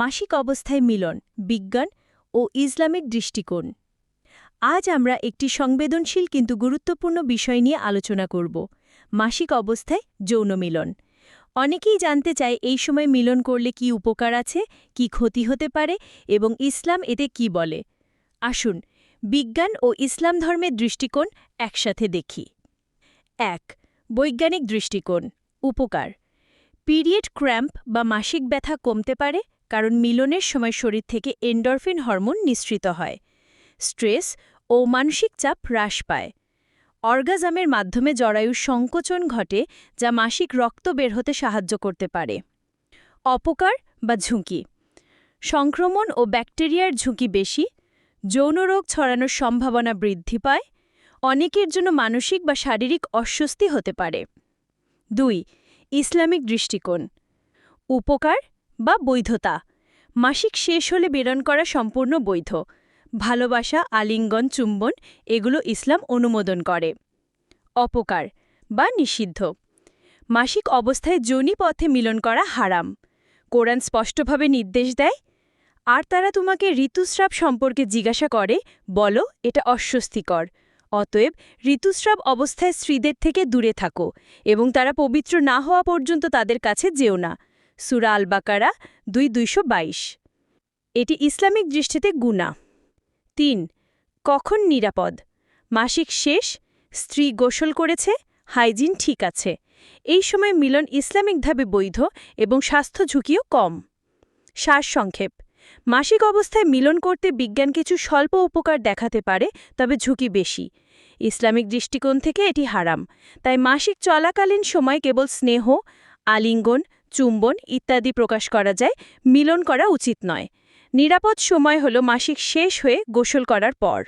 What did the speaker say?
মাসিক অবস্থায় মিলন, বিজ্ঞান ও ইসলামিক দৃষ্টিকোণ। আজ আমরা একটি সংবেদনশীল কিন্তু গুরুত্বপূর্ণ বিষয় নিয়ে আলোচনা করব, মাসিক অবস্থায় যৌন মিলন। অনেকেই জানতে চায় এই সময় মিলন করলে কি উপকার আছে, কি ক্ষতি হতে পারে এবং ইসলাম এতে কি বলে। আসুন, বিজ্ঞান ও ইসলাম ধর্মের দৃষ্টিকোণ একসাথে দেখি। এক, বৈজ্ঞানিক দৃষ্টিকোণ, উপকার। পিরিয়ড ক্র্যাম্প বা মাসিক ব্যথা কমতে পারে কারণ মিলনের সময় শরীর থেকে এন্ডরফিন হরমোন নিঃসৃত হয়। স্ট্রেস ও মানসিক চাপ হ্রাস পায়। অর্গাজামের মাধ্যমে জরায়ুর সংকোচন ঘটে, যা মাসিক রক্ত বের হতে সাহায্য করতে পারে। অপকার বা ঝুঁকি। সংক্রমণ ও ব্যাকটেরিয়ার ঝুঁকি বেশি, যৌন রোগ ছড়ানোর সম্ভাবনা বৃদ্ধি পায়, অনেকের জন্য মানসিক বা শারীরিক অস্বস্তি হতে পারে। দুই, ইসলামিক দৃষ্টিকোণ। উপকার বা বৈধতা। মাসিক শেষ হলে বেরন করা সম্পূর্ণ বৈধ। ভালোবাসা, আলিঙ্গন, চুম্বন, এগুলো ইসলাম অনুমোদন করে। অপকার বা নিষিদ্ধ। মাসিক অবস্থায় যোনি পথে মিলন করা হারাম। কোরআন স্পষ্টভাবে নির্দেশ দেয়, আর তারা তোমাকে ঋতুস্রাব সম্পর্কে জিজ্ঞাসা করে, বলো, এটা অস্বস্তিকর। অতএব ঋতুস্রাব অবস্থায় স্ত্রীদের থেকে দূরে থাকো এবং তারা পবিত্র না হওয়া পর্যন্ত তাদের কাছে যেও না। সুরা আল বাকারা দুই দুইশো এটি ইসলামিক দৃষ্টিতে গুণা তিন, কখন নিরাপদ? মাসিক শেষ? স্ত্রী গোসল করেছে? হাইজিন ঠিক আছে। এই সময় মিলন ইসলামিকভাবে বৈধ এবং স্বাস্থ্য ঝুঁকিও কম। সারসংক্ষেপ মাসিক অবস্থায় মিলন করতে বিজ্ঞান কিছু স্বল্প উপকার দেখাতে পারে, তবে ঝুঁকি বেশি। ইসলামিক দৃষ্টিকোণ থেকে এটি হারাম, তাই মাসিক চলাকালীন সময় কেবল স্নেহ, আলিঙ্গন চুম্বন ইত্যাদি প্রকাশ করা যায়, মিলন করা উচিত নয়। নিরাপদ সময় হল মাসিক শেষ হয়ে গোসল করার পর।